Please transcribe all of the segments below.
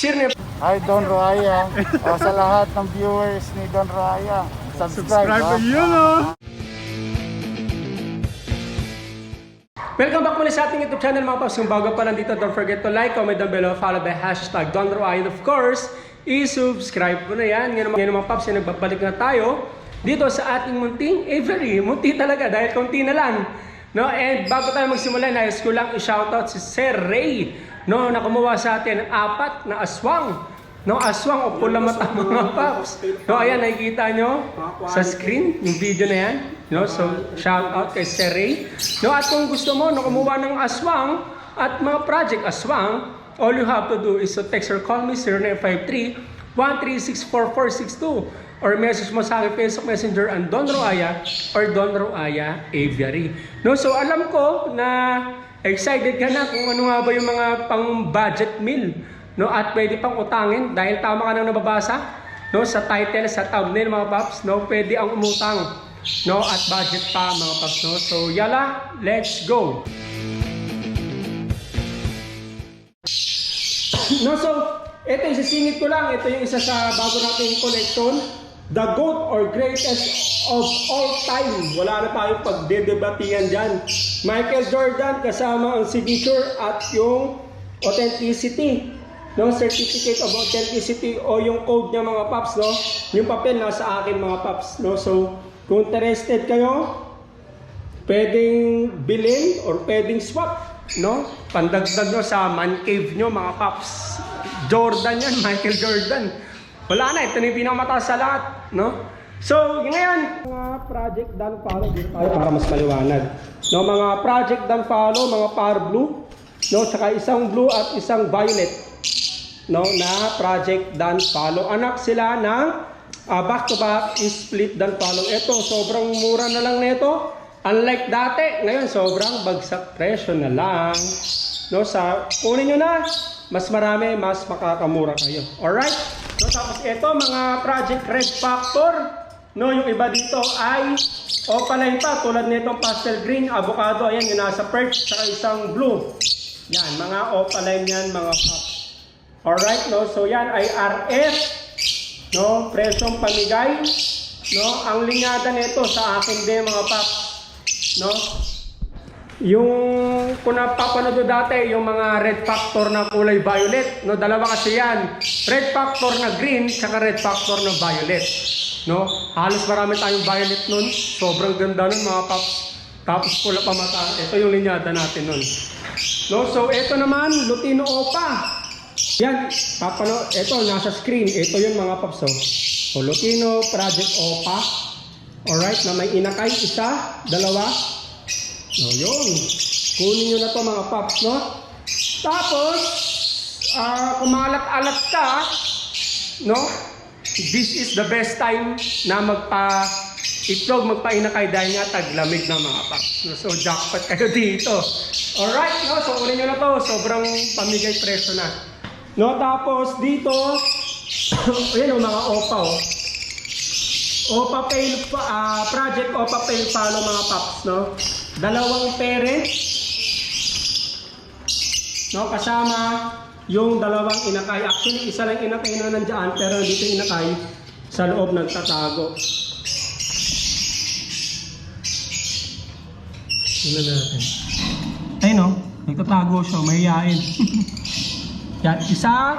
share niyo. Hi Don Raya. o, sa lahat ng viewers ni Don Raya, subscribe. Subscribe ha? yun oh. Welcome back muli sa ating YouTube channel mga paps. Kung bago pa lang dito, don't forget to like, comment down below, follow by hashtag Don. And of course, i-subscribe mo na yan. Ngayon, ngayon mga paps, yan, nagbabalik na tayo dito sa ating munting Avery. Munti talaga dahil konti na lang. No? And bago tayo magsimula, nais ko lang i-shoutout si Sir Ray no, na kumuha sa atin ng apat na aswang. No, aswang o pula mata mga paps. No, ayan, nakikita nyo sa screen, yung video na yan. No, so, shout out kay Sir Ray. No, at kung gusto mo, no, kumuha ng aswang at mga project aswang, all you have to do is to text or call me 0953 1364462 or message mo sa akin Facebook Messenger ang Don Roaya or Don Roaya Aviary. No, so alam ko na excited ka na kung ano nga ba yung mga pang-budget meal no at pwede pang utangin dahil tama ka nang nababasa no sa title sa thumbnail mga paps no pwede ang umutang no at budget pa mga paps no. So yala let's go. No so ito yung sisingit ko lang. Ito yung isa sa bago nating collection the GOAT or greatest of all time. Wala na tayong pagdedebatihan dyan. Michael Jordan kasama ang signature at yung authenticity. No certificate of authenticity o yung code niya mga paps no? Yung papel nasa akin mga paps no? So kung interested kayo pwedeng bilhin or pwedeng swap no? Pandagdag nyo sa man cave nyo mga paps. Jordan yan Michael Jordan. Wala na ito na yung pinakamataas sa lahat no? So ngayon mga project done follow dito tayo para mas maliwanag. No mga project done follow mga power blue no saka isang blue at isang violet no na project done follow anak sila ng ah, back to back split done follow ito sobrang mura na lang nito. Unlike dati ngayon sobrang bagsak presyo na lang. No sa kunin nyo na mas marami mas makakamura kayo. Alright no tapos ito mga project red factor no yung iba dito ay opaline pa tulad nitong pastel green avocado ayan yung nasa perch saka isang blue yan mga opaline yan mga paps Alright, no? So yan ay RF, no? Presyong pamigay, no? Ang linyada nito sa akin din mga paps, no? Yung kung napapanood nyo dati, yung mga red factor na kulay violet, no? Dalawa kasi yan. Red factor na green, saka red factor na violet. No? Halos marami tayong violet nun. Sobrang ganda nun mga paps. Tapos pula pa mata. Ito yung linyada natin nun. No? So, ito naman, Lutino Opa. Yan, papano, ito nasa screen, ito yung mga paps oh. So, Lutino Project OPA. Alright, na may inakay, isa, dalawa. No, yun. Kunin nyo na to mga paps, no? Tapos, ah kumalat-alat ka, no? This is the best time na magpa itlog magpainakay dahil nga taglamig na mga paps. No? So, jackpot kayo dito. Alright, no? So, kunin nyo na to. Sobrang pamigay presyo na. No, tapos dito, ayan o mga OPA oh. OPA Pale, pa- ah, Project OPA Pale Palo mga paps, no? Dalawang parent, no? Kasama yung dalawang inakay. Actually, isa lang inakay na nandiyan, pero dito inakay sa loob nagtatago. Tingnan natin. Ayun no, nagtatago siya, mahihain. Yan, isa,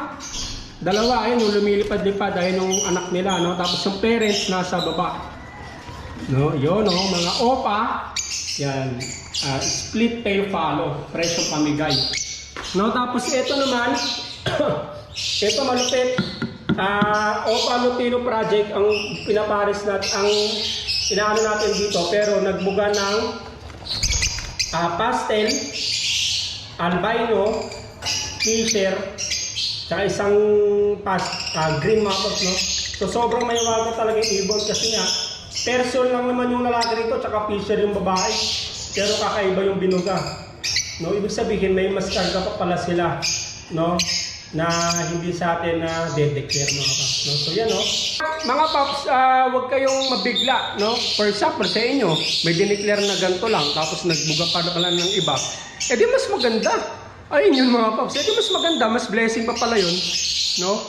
dalawa, ayun, no, lumilipad-lipad dahil nung anak nila, no? Tapos yung parents nasa baba. No, yun, no, mga opa, yan, ah, split tail follow, presyong pamigay. No, tapos ito naman, ito malupit, ah, opa Lutino project ang pinapares natin, ang inaano natin dito, pero nagbuga ng ah, pastel, albino, t-shirt, tsaka isang pas, ah, green mapot, no? So, sobrang mayawagan talaga yung ibon kasi nga, person lang naman yung lalaki rito, tsaka fisher yung babae. Pero kakaiba yung binuga. No? Ibig sabihin, may mas karga pa pala sila, no? na hindi sa atin na dedeclare mga paps. No? So yan no. Mga paps, ah, huwag kayong mabigla. No? For example, sa inyo, may dineclare na ganito lang, tapos nagbuga pa pala ng iba. Eh di mas maganda. Ayun yun mga paps. Eh di mas maganda, mas blessing pa pala yun. No?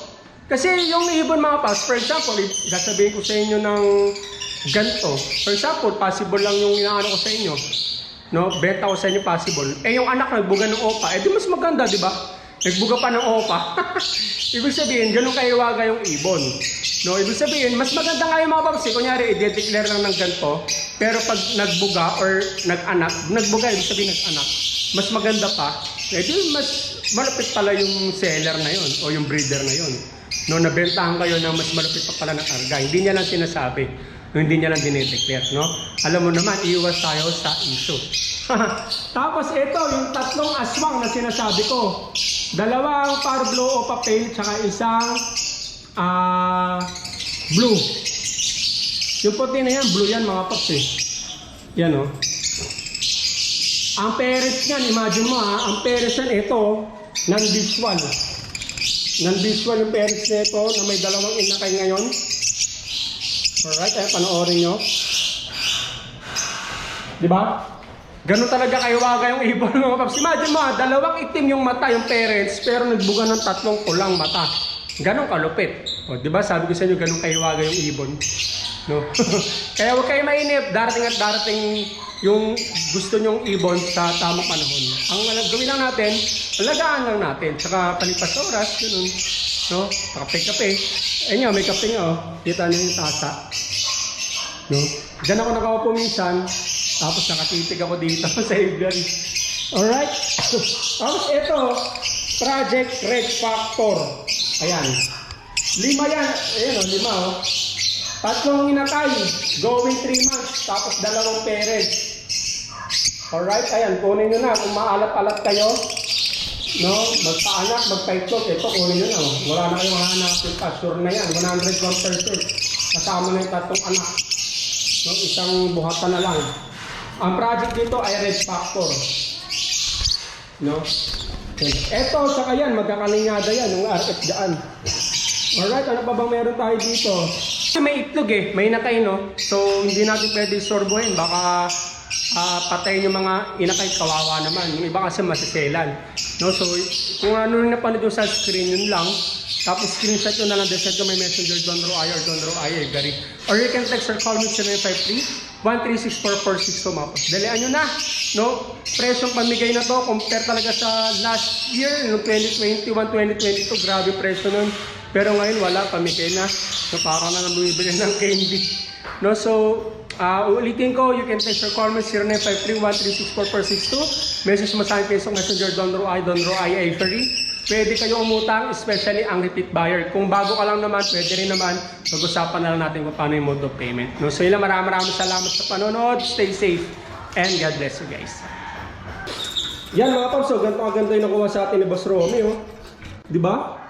Kasi yung ibon mga paps, for example, sasabihin ko sa inyo ng ganito. For example, possible lang yung inaano ko sa inyo. No, benta ko sa inyo possible. Eh yung anak nagbuga ng opa, eh di mas maganda, di ba? Nagbuga pa ng opa. ibig sabihin, ganun kaiwaga yung ibon. No, ibig sabihin, mas maganda nga yung mga eh. Kunyari, i-declare lang ng ganito. Pero pag nagbuga or nag-anak, nagbuga, ibig sabihin nag-anak. Mas maganda pa. Eh di mas malapit pala yung seller na yon o yung breeder na yon. No, nabentahan kayo na mas malapit pa pala ng karga. Hindi niya lang sinasabi. No, hindi niya lang dinedeclare, no? Alam mo naman, iwas tayo sa issue. Tapos ito, yung tatlong aswang na sinasabi ko. Dalawang Parblo o papel, tsaka isang ah blue. Yung puti na yan, blue yan mga paps eh. Yan oh. Ang parents niyan, imagine mo ha, ang parents niyan, ito, non-visual. Non-visual yung parents nito na may dalawang inakay ngayon. Alright, eh, panoorin nyo. Di ba? Ganun talaga kaiwaga yung ibon mga paps. Imagine mo ha, dalawang itim yung mata yung parents, pero nagbuga ng tatlong pulang mata. Ganon kalupit. O, di ba sabi ko sa inyo, ganun kaiwaga yung ibon. No? Kaya huwag kayo mainip, darating at darating yung gusto nyong ibon sa tamang panahon. Ang gawin lang natin, alagaan lang natin. Tsaka palipas oras, ganun. No? Kape-kape. Eh nyo, may kape nga oh. Kita nyo yung tasa. No? Diyan ako nakaupo minsan, tapos nakatitig ako dito sa aviary. Alright? Tapos ito, Project Red Factor. Ayan. Lima yan. Ayan o, lima o. Tatlong inatay, going 3 months, tapos dalawang parents. Alright, ayan, kunin nyo na. Kung maalat-alat kayo, no, magpaanak, magpaitlog, ito kunin nyo na. oh. Wala na kayong hanapin pa, sure na yan, 101%. Kasama na yung tatlong anak. No, isang buhatan na lang. Ang project dito ay Red Factor. No? Ito, saka yan, magkakalingada yan, yung RF dyan. Alright, ano pa bang meron tayo dito? May itlog eh, may inakay no? So, hindi natin pwede sorbohin. Baka ah, patayin yung mga inakay, kawawa naman. Yung iba kasi masiselan. No? So, kung ano rin napanood yung sa screen, yun lang. Tapos screenshot yun na lang, desend ko may messenger, Don Roy or Don Roy, very. Or you can text or call me 0953 1364462 mapos. Dalian nyo na, no? Presyong pamigay na to, compare talaga sa last year, no, 2021, 2022, grabe presyo nun. Pero ngayon wala, pamigay na. So parang na nang bumibili ng candy. No, so, ah uulitin ko, you can text or call me 0953-1364462. Message mo sa akin Facebook Messenger, Don Roy, Don Roy Avery. Pwede kayo umutang, especially ang repeat buyer. Kung bago ka lang naman, pwede rin naman, pag-usapan na lang natin kung paano yung mode of payment. No, so yun lang, maraming maraming salamat sa panonood. Stay safe and God bless you guys. Yan mga paps, so ganito kaganda yung nakuha sa atin ni Boss Romy, oh. Di ba?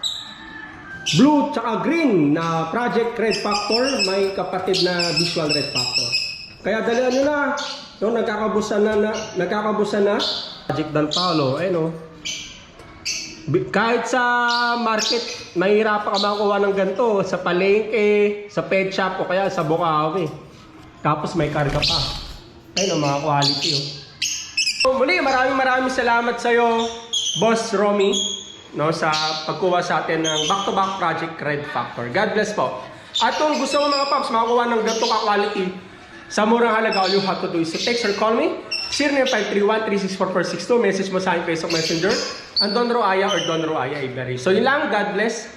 Blue tsaka green na Project Red Factor, may kapatid na Visual Red Factor. Kaya dalihan nyo na. No, nagkakabusan na, na nagkakabusan na. Project Dan Paolo, eh no. Kahit sa market, mahirap ka makuha ng ganito. Sa palengke, sa pet shop, o kaya sa Bukawi. Tapos may karga pa. Ayun, ang mga quality, oh. So, muli, maraming maraming salamat sa iyo, Boss Romy, no, sa pagkuha sa atin ng back-to-back project Red Factor. God bless po. At kung gusto mo mga paps, makakuha ng ganito ka-quality sa murang halaga, all you have to do is to text or call me 0953-1364462. Message mo sa akin Facebook Messenger. Ang Don Roaya or Don Roaya Ibery. So yun lang. God bless.